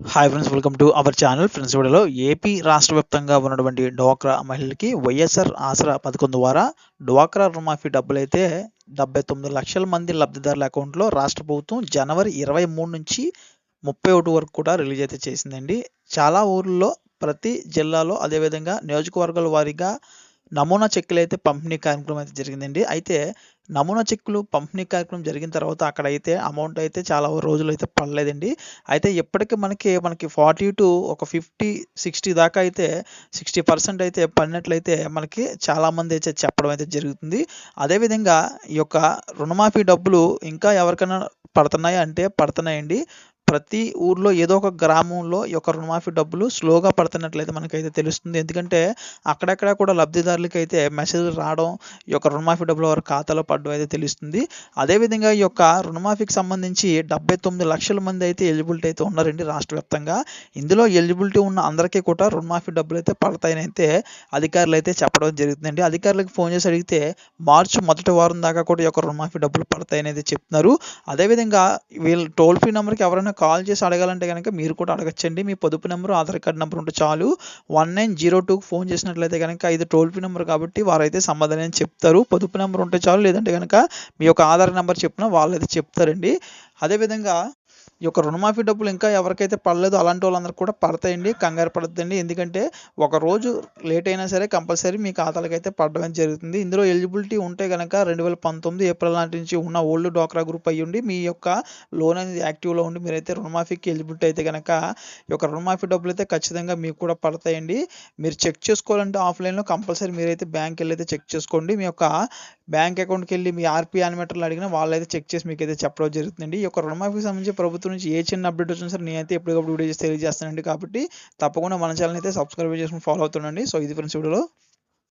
Hi friends welcome to our channel friends వీడియోలో AP రాష్ట్ర వ్యాప్తంగా ఉన్నటువంటి డ్వాక్రా మహిళలకి వైఎస్ఆర్ ఆసరా పథకం ద్వారా డ్వాక్రా రుణమాఫీ డబ్బులైతే డెబ్బై తొమ్మిది లక్షల మంది లబ్ధిదారుల అకౌంట్లో రాష్ట్ర ప్రభుత్వం జనవరి ఇరవై మూడు నుంచి ముప్పై ఒకటి వరకు కూడా రిలీజ్ అయితే చేసిందండి. చాలా ఊర్లలో ప్రతి జిల్లాలో అదేవిధంగా నియోజకవర్గాల వారీగా నమూనా చెక్కులు అయితే పంపిణీ కార్యక్రమం అయితే జరిగిందండి. అయితే నమూనా చెక్కులు పంపిణీ కార్యక్రమం జరిగిన తర్వాత అక్కడ అయితే అమౌంట్ అయితే చాలా రోజులు అయితే పడలేదండి. అయితే ఇప్పటికీ మనకి మనకి ఫార్టీ టు ఒక ఫిఫ్టీ సిక్స్టీ దాకా అయితే సిక్స్టీ పర్సెంట్ అయితే పడినట్లయితే మనకి చాలామంది అయితే చెప్పడం అయితే జరుగుతుంది. అదేవిధంగా ఈ యొక్క రుణమాఫీ డబ్బులు ఇంకా ఎవరికైనా పడుతున్నాయి అంటే పడుతున్నాయండి. ప్రతి ఊర్లో ఏదో ఒక గ్రామంలో ఈ యొక్క రుణమాఫీ డబ్బులు స్లోగా పడుతున్నట్లయితే మనకైతే తెలుస్తుంది. ఎందుకంటే అక్కడక్కడ కూడా లబ్ధిదారులకి అయితే మెసేజ్ రావడం ఈ యొక్క రుణమాఫీ డబ్బులు వారి ఖాతాలో పడడం అయితే తెలుస్తుంది. అదేవిధంగా ఈ యొక్క రుణమాఫీకి సంబంధించి డెబ్బై తొమ్మిది లక్షల మంది అయితే ఎలిజిబిలిటీ అయితే ఉన్నారండి రాష్ట్ర వ్యాప్తంగా. ఇందులో ఎలిజిబిలిటీ ఉన్న అందరికీ కూడా రుణమాఫీ డబ్బులు అయితే పడతాయని అయితే అధికారులు అయితే చెప్పడం జరుగుతుందండి. అధికారులకు ఫోన్ చేసి అడిగితే మార్చి మొదటి వారం దాకా కూడా ఈ యొక్క రుణమాఫీ డబ్బులు పడతాయని అయితే చెప్తున్నారు. అదేవిధంగా వీళ్ళు టోల్ ఫ్రీ నెంబర్కి ఎవరైనా కాల్ చేసి అడగాలంటే కనుక మీరు కూడా అడగచ్చండి. మీ పొదుపు నెంబరు ఆధార్ కార్డ్ నెంబర్ ఉంటే చాలు. వన్ నైన్ జీరో టూకి ఫోన్ చేసినట్లయితే కనుక ఇది టోల్ ఫ్రీ నెంబర్ కాబట్టి వారైతే సమాధానం చెప్తారు. పొదుపు నెంబర్ ఉంటే చాలు. లేదంటే కనుక మీ యొక్క ఆధార్ నెంబర్ చెప్పిన వాళ్ళు అయితే చెప్తారండి. అదేవిధంగా ఈ యొక్క రుణమాఫీ డబ్బులు ఇంకా ఎవరికైతే పడలేదు అలాంటి వాళ్ళందరూ కూడా పడతాయండి కంగారు పడద్దండి. ఎందుకంటే ఒక రోజు లేట్ అయినా సరే కంపల్సరీ మీ ఖాతాలకు అయితే పడడం జరుగుతుంది. ఇందులో ఎలిజిబిలిటీ ఉంటే కనుక రెండు వేల పంతొమ్మిది ఏప్రిల్ నాటి నుంచి ఉన్న ఓల్డ్ డ్వాక్రా గ్రూప్ అయ్యి ఉండి మీ యొక్క లోన్ అనేది యాక్టివ్లో ఉండి మీరైతే రుణమాఫీకి ఎలిజిబిలిటీ అయితే కనుక ఈ యొక్క రుణమాఫీ డబ్బులు అయితే ఖచ్చితంగా మీకు కూడా పడతాయండి. మీరు చెక్ చేసుకోవాలంటే ఆఫ్లైన్లో కంపల్సరీ మీరైతే బ్యాంక్ వెళ్ళి అయితే చెక్ చేసుకోండి. మీ యొక్క బ్యాంక్ అకౌంట్కి వెళ్ళి మీ ఆర్పీ యానిమేటర్లు అడిగినా వాళ్ళైతే చెక్ చేసి మీకు అయితే చెప్పడం జరుగుతుందండి. ఈ యొక్క రుణమాఫీకి సంబంధించి ప్రభుత్వం నుంచి ఏ చిన్న అప్డేట్ వచ్చినా సరే నేనైతే ఎప్పటికప్పుడు వీడియో చేసి తెలియజేస్తానండి. కాబట్టి తప్పకుండా మన ఛానల్ అయితే సబ్స్క్రైబ్ చేసుకుని ఫాలో అవుతుండండి. సో ఇది ఫ్రెండ్స్ వీడియోలో.